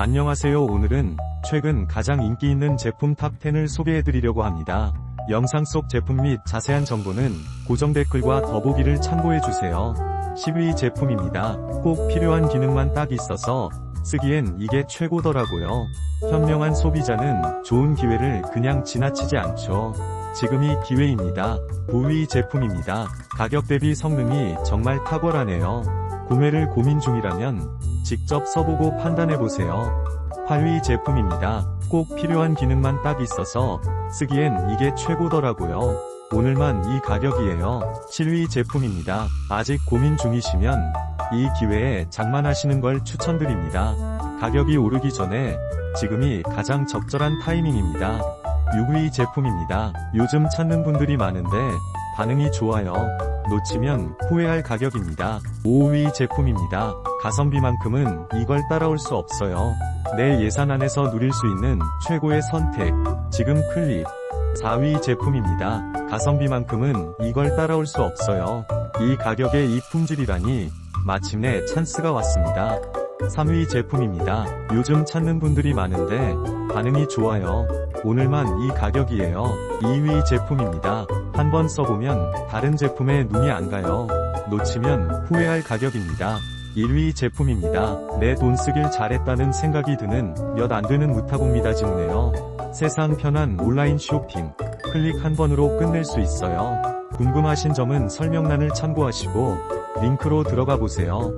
안녕하세요 오늘은 최근 가장 인기 있는 제품 탑10을 소개해드리려고 합니다. 영상 속 제품 및 자세한 정보는 고정 댓글과 더보기를 참고해주세요. 10위 제품입니다. 꼭 필요한 기능만 딱 있어서 쓰기엔 이게 최고더라고요. 현명한 소비자는 좋은 기회를 그냥 지나치지 않죠. 지금이 기회입니다. 9위 제품입니다. 가격 대비 성능이 정말 탁월하네요. 구매를 고민 중이라면 직접 써보고 판단해보세요. 8위 제품입니다. 꼭 필요한 기능만 딱 있어서 쓰기엔 이게 최고더라고요. 오늘만 이 가격이에요. 7위 제품입니다. 아직 고민 중이시면 이 기회에 장만하시는 걸 추천드립니다. 가격이 오르기 전에 지금이 가장 적절한 타이밍입니다. 6위 제품입니다. 요즘 찾는 분들이 많은데 반응이 좋아요. 놓치면 후회할 가격입니다. 5위 제품입니다. 가성비만큼은 이걸 따라올 수 없어요. 내 예산 안에서 누릴 수 있는 최고의 선택. 지금 클릭. 4위 제품입니다. 가성비만큼은 이걸 따라올 수 없어요. 이 가격에 이 품질이라니 마침내 찬스가 왔습니다. 3위 제품입니다. 요즘 찾는 분들이 많은데 반응이 좋아요. 오늘만 이 가격이에요. 2위 제품입니다. 한번 써보면 다른 제품에 눈이 안 가요. 놓치면 후회할 가격입니다. 1위 제품입니다. 내 돈 쓰길 잘했다는 생각이 드는 몇 안 되는 무타고입니다 지우네요. 세상 편한 온라인 쇼핑. 클릭 한 번으로 끝낼 수 있어요. 궁금하신 점은 설명란을 참고하시고 링크로 들어가 보세요.